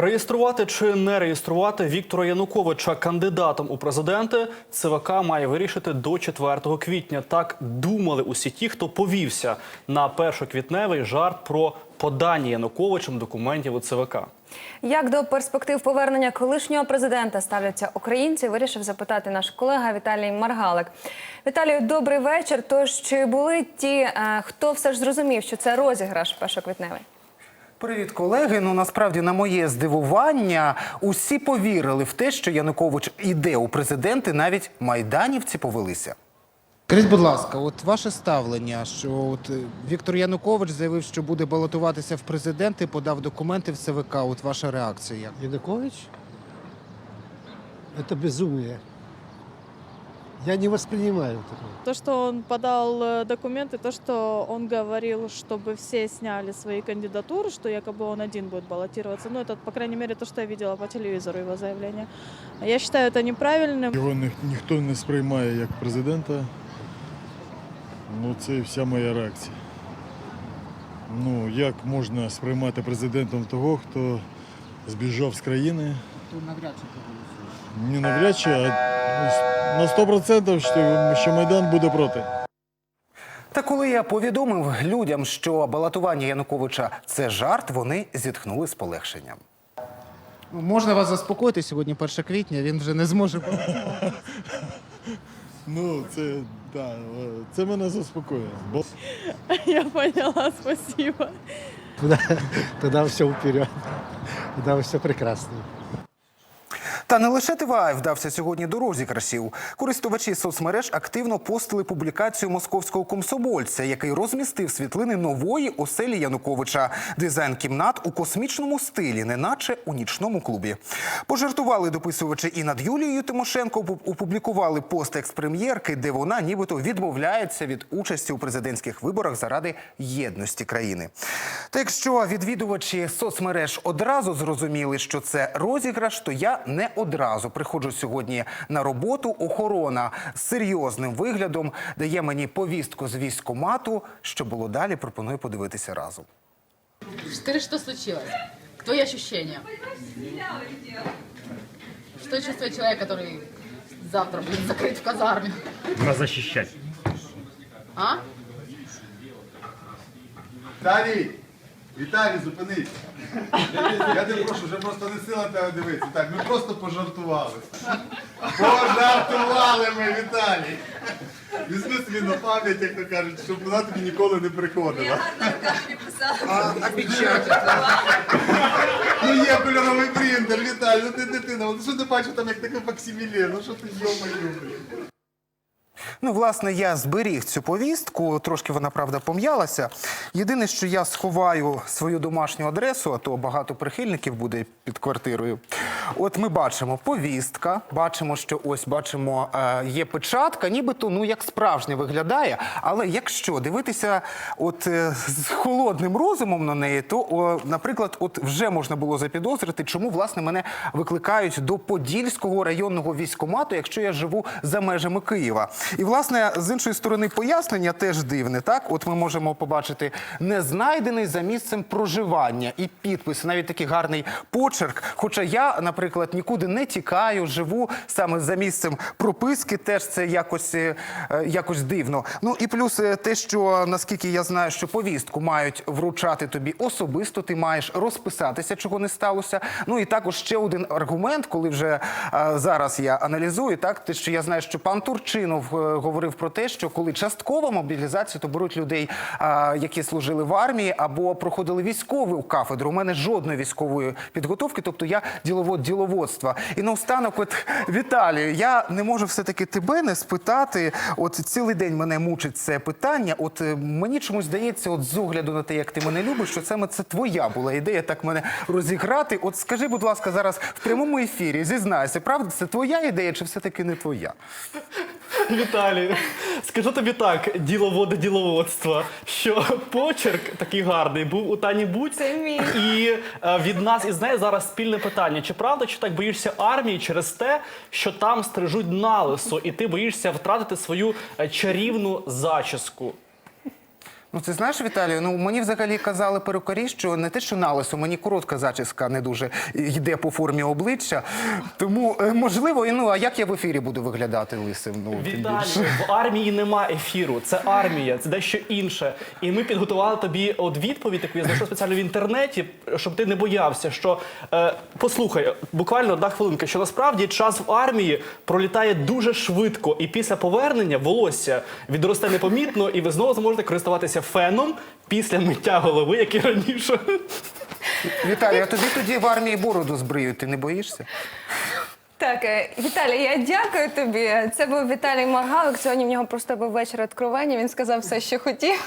Реєструвати чи не реєструвати Віктора Януковича кандидатом у президенти ЦВК має вирішити до 4 квітня. Так думали усі ті, хто повівся на першоквітневий жарт про подання Януковичем документів у ЦВК. Як до перспектив повернення колишнього президента ставляться українці, вирішив запитати наш колега Віталій Маргалик. Віталію, добрий вечір. Тож чи були ті, е, хто все ж зрозумів, що це розіграш першоквітневий? Привіт, колеги. Ну насправді, на моє здивування, усі повірили в те, що Янукович іде у президенти, навіть майданівці повелися. Скажіть, будь ласка, от ваше ставлення, що от е, Віктор Янукович заявив, що буде балотуватися в президенти, подав документи в ЦВК. От ваша реакція? Янукович? Это безумие. Я не воспринимаю такого. То, что он подал э, документы, то, что он говорил, чтобы все сняли свои кандидатуры, что якобы он один будет баллотироваться. Ну, это, по крайней мере, то, что я видела по телевизору его заявление. Я считаю это неправильным. Його ні, ніхто не сприймає як президента. Ну, це вся моя реакція. Ну, як можна сприймати президентом того, хто збіжав з країни? Не навряд чи, А на 100% що, що Майдан буде проти. Та коли я повідомив людям, що балотування Януковича це жарт, вони зітхнули з полегшенням. Можна вас заспокоїти сьогодні 1 квітня, він вже не зможе. Ну, це, да, це мене заспокоює. Бо Я поняла, спасибо. Тогда все вперед. Тогда все прекрасно. Та не лише ТВА вдався сьогодні до розіграшів. Користувачі соцмереж активно постили публікацію московського комсомольця, який розмістив світлини нової оселі Януковича. Дизайн кімнат у космічному стилі, неначе у нічному клубі. Пожартували дописувачі і над Юлією Тимошенко. опу- Опублікували пост експрем'єрки, де вона нібито відмовляється від участі у президентських виборах заради єдності країни. Та якщо відвідувачі соцмереж одразу зрозуміли, що це розіграш, то я не одразу приходжу сьогодні на роботу. Охорона з серйозним виглядом дає мені повістку з військкомату. Що було далі, пропоную подивитися разом. Скажи, что случилось? Твои ощущения? Что чувствует человек, который завтра будет закрыт в казарме? Нас защищать. А? Віталій! Віталій, зупинись! Я тебе прошу, вже просто не сила тебе дивитися. Так, ми просто пожартували. Пожартували ми, Віталій! Візьми собі на пам'ять, як то кажуть, щоб вона тобі ніколи не приходила. Ну є кольоровий принтер, Віталій, ну ти дитина, ну що ти бачив там як таке факсиміле, ну що ти йомаю. Ну, власне, я зберіг цю повістку. Трошки вона правда пом'ялася. Єдине, що я сховаю свою домашню адресу, а то багато прихильників буде під квартирою. От ми бачимо повістка, бачимо, що ось бачимо, е, є печатка, нібито ну як справжня виглядає. Але якщо дивитися, от е, з холодним розумом на неї, то, о, наприклад, от вже можна було запідозрити, чому власне мене викликають до Подільського районного військкомату, якщо я живу за межами Києва. І власне з іншої сторони пояснення теж дивне. Так, от ми можемо побачити не знайдений за місцем проживання і підпис, навіть такий гарний почерк. Хоча я, наприклад, нікуди не тікаю, живу саме за місцем прописки. Теж це якось, е, якось дивно. Ну і плюс е, те, що наскільки я знаю, що повістку мають вручати тобі особисто, ти маєш розписатися, чого не сталося. Ну і також ще один аргумент, коли вже е, зараз я аналізую, так те, що я знаю, що пан Турчинов говорив про те, що коли часткова мобілізація, то беруть людей, які служили в армії або проходили військову кафедру. У мене жодної військової підготовки, тобто я діловод діловодства. І наостанок, от Віталію, я не можу все-таки тебе не спитати. От цілий день мене мучить це питання. От е, мені чомусь здається, от з огляду на те, як ти мене любиш, що саме це твоя була ідея так мене розіграти. От скажи, будь ласка, зараз в прямому ефірі зізнайся, правда, це твоя ідея чи все-таки не твоя? Віталій, скажу тобі так, діловоди діловодства, що почерк такий гарний був у Тані Будь. Це мій. І е, від нас із нею зараз спільне питання. Чи правда, що так боїшся армії через те, що там стрижуть налисо, і ти боїшся втратити свою е, чарівну зачіску? Ну, ти знаєш, Віталію, ну мені взагалі казали перукарі, що не те, що налисо, мені коротка зачіска не дуже йде по формі обличчя. Тому е, можливо, і ну а як я в ефірі буду виглядати лисим? Ну. Віталій, в армії нема ефіру. Це армія, це дещо інше. І ми підготували тобі от відповідь, яку я знайшов спеціально в інтернеті, щоб ти не боявся. Що е, послухай, буквально одна хвилинка, що насправді час в армії пролітає дуже швидко, і після повернення волосся відросте непомітно, і ви знову зможете користуватися феном після миття голови, як і раніше. Віталій, а тобі тоді в армії бороду збриють, ти не боїшся? Так, е, Віталій, я дякую тобі. Це був Віталій Маргалик. Сьогодні в нього просто був вечір откровення. Він сказав все, що хотів.